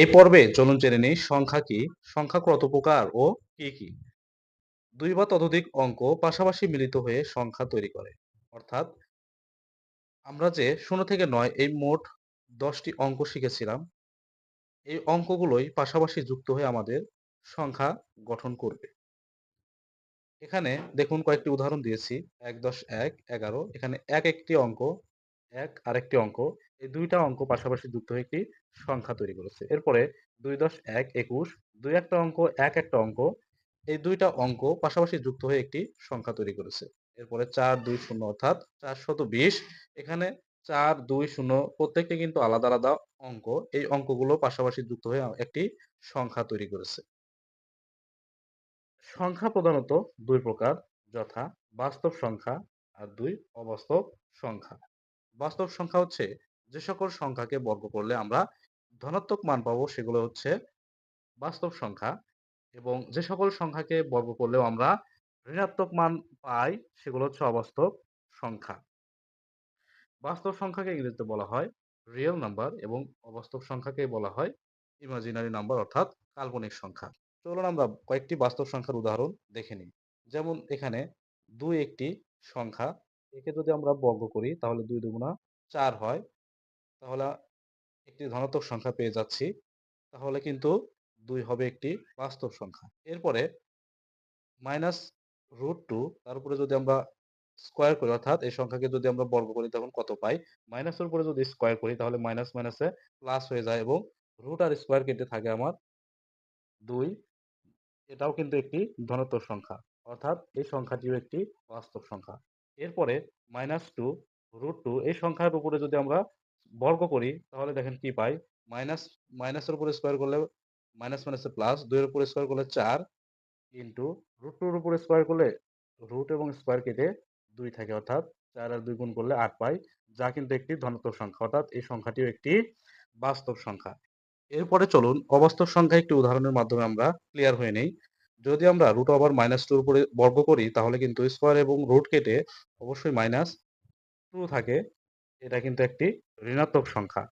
এই পর্বে চলুন জেনে নিই সংখ্যা কি, সংখ্যা কত প্রকার ও কি কি। দুই বা ততোধিক অঙ্ক পাশাপাশি মিলিত হয়ে সংখ্যা তৈরি করে। অর্থাৎ আমরা যে শূন্য থেকে নয় এই মোট দশটি অঙ্ক শিখেছিলাম, এই অঙ্কগুলোই পাশাপাশি যুক্ত হয়ে আমাদের সংখ্যা গঠন করবে। এখানে দেখুন কয়েকটি উদাহরণ দিয়েছি। এক দশ এক এগারো, এখানে এক একটি অঙ্ক এক, আরেকটি অঙ্ক। এই দুইটা অঙ্ক পাশাপাশি যুক্ত হয়ে একটি সংখ্যা তৈরি করেছে। এরপরে দুই দশ এক একুশ, দুই একটা অঙ্ক, এক একটা অঙ্ক, এই দুইটা অঙ্ক পাশাপাশি যুক্ত হয়ে একটি সংখ্যা তৈরি করেছে। এরপরে চার, দুই, শূন্য অর্থাৎ চারশত বিশ। এখানে চার, দুই, শূন্য প্রত্যেকটি কিন্তু আলাদা আলাদা অঙ্ক। এই অঙ্কগুলো পাশাপাশি যুক্ত হয়ে একটি সংখ্যা তৈরি করেছে। সংখ্যা প্রধানত দুই প্রকার, যথা বাস্তব সংখ্যা আর দুই অবাস্তব সংখ্যা। বাস্তব সংখ্যা হচ্ছে যে সকল সংখ্যাকে বর্গ করলে আমরা ধনাত্মক মান পাবো, সেগুলো হচ্ছে বাস্তব সংখ্যা এবং যে সকল সংখ্যাকে বর্গ করলেও আমরা ঋণাত্মক মান পাই, সেগুলো হচ্ছে অবাস্তব সংখ্যা। বাস্তব সংখ্যাকে ইংরেজিতে বলা হয় রিয়েল নাম্বার এবং অবাস্তব সংখ্যাকে বলা হয় ইমাজিনারি নাম্বার অর্থাৎ কাল্পনিক সংখ্যা। চলুন আমরা কয়েকটি বাস্তব সংখ্যার উদাহরণ দেখে নিই। যেমন এখানে দুই একটি সংখ্যা একে যদি আমরা বর্গ করি, তাহলে দুই দুগুণা চার হয়। তাহলে একটি ধনাত্মক সংখ্যা পেয়ে যাচ্ছি। তাহলে কিন্তু দুই হবে একটি বাস্তব সংখ্যা। এরপরে মাইনাস রুট টু, তার উপরে যদি আমরা স্কোয়ার করি, অর্থাৎ এই সংখ্যাকে যদি আমরা বর্গ করি, তখন কত পাই? মাইনাসের উপরে যদি স্কোয়ার করি, তাহলে মাইনাস মাইনাসে প্লাস হয়ে যায় এবং রুট আর স্কোয়ার কেটে থাকে আমার দুই। এটাও কিন্তু একটি ধনাত্মক সংখ্যা, অর্থাৎ এই সংখ্যাটিও একটি বাস্তব সংখ্যা। এরপরে মাইনাস টু রুট টু এই সংখ্যার উপরে যদি আমরা বর্গ করি, তাহলে দেখেন কি পাই? মাইনাস মাইনাসের উপরে স্কোয়ার করলে মাইনাস মাইনাসে প্লাস দুইয়ের উপরে স্কোয়ার করলে চার ইন্টু রুট টুর উপরে স্কোয়ার করলে রুট এবং স্কোয়ার কেটে দুই থাকে, অর্থাৎ চার আর দুই গুণ করলে আট পাই, যা কিন্তু একটি ধনাত্মক সংখ্যা, অর্থাৎ এই সংখ্যাটিও একটি বাস্তব সংখ্যা। এরপরে চলুন, অবাস্তব সংখ্যা একটি উদাহরণের মাধ্যমে আমরা ক্লিয়ার হয়ে নেই। যদি আমরা রুট ওভার মাইনাস টুর উপরে বর্গ করি, তাহলে কিন্তু স্কোয়ার এবং রুট কেটে অবশ্যই মাইনাস টু থাকে। এটা কিন্তু একটি ঋণাত্মক সংখ্যা।